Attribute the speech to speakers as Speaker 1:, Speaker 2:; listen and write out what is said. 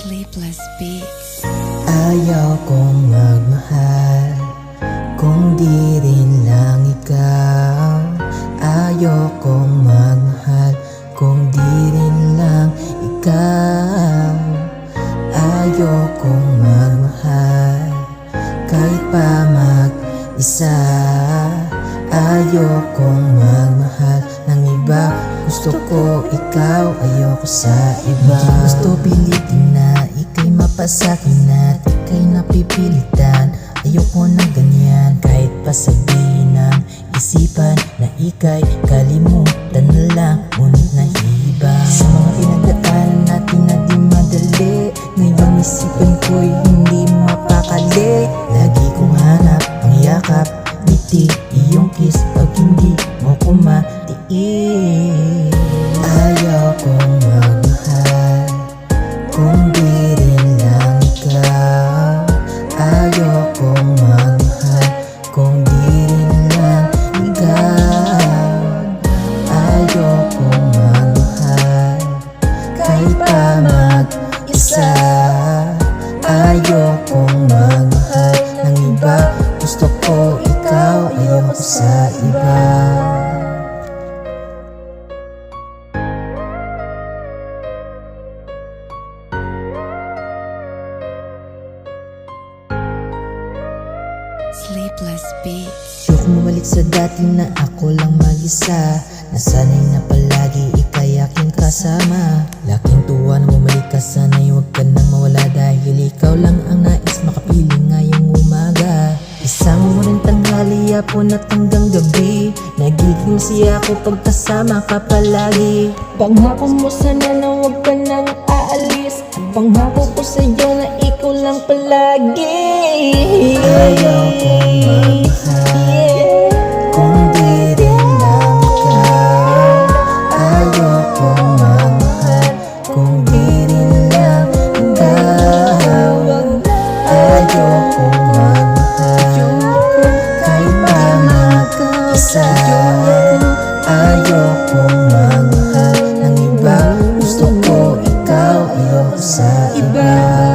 Speaker 1: Sleepless Beats.
Speaker 2: Ayaw kong magmahal Kung di rin lang ikaw. Ayaw kong magmahal Kung di rin lang ikaw. Ayaw kong magmahal Kahit pa mag-isa Ayaw kong magmahal ng iba. Gusto ko ikaw, ayoko sa iba. Hindi gusto pilitin na ikay mapasakin at ikay napipilitan. Ayoko na ganyan kahit pa sabihin ng isipan Na ikay kalimutan na lang ngunit nahiba Sa mga pinagdaanan natin na di madali Ngayon isipan ko'y hindi mapakali. Lagi kong hanap ang yakap Ngiti, iyong kiss pag hindi mo ko matiis Ayaw kong magmahal Kung di Ayaw kong magmahal ng iba. Gusto ko ikaw, ayoko sa iba.
Speaker 1: Sleepless Beats.
Speaker 2: Ayoko bumalik sa dati na ako lang mag-isa. Nasanay na palagi ikay aking kasama. Laking tuwa na bumalik ka sana'y Dahil ikaw lang ang nais makapiling ngayong umaga. Isama mo rin tanghali, hapon at hanggang gabi. Nagiging siya ako pagkasama ka palagi.
Speaker 3: Pangako mo sana na huwag ka nang aalis. Pangako ko sa'yo na ikaw lang palagi.
Speaker 2: Ayaw kita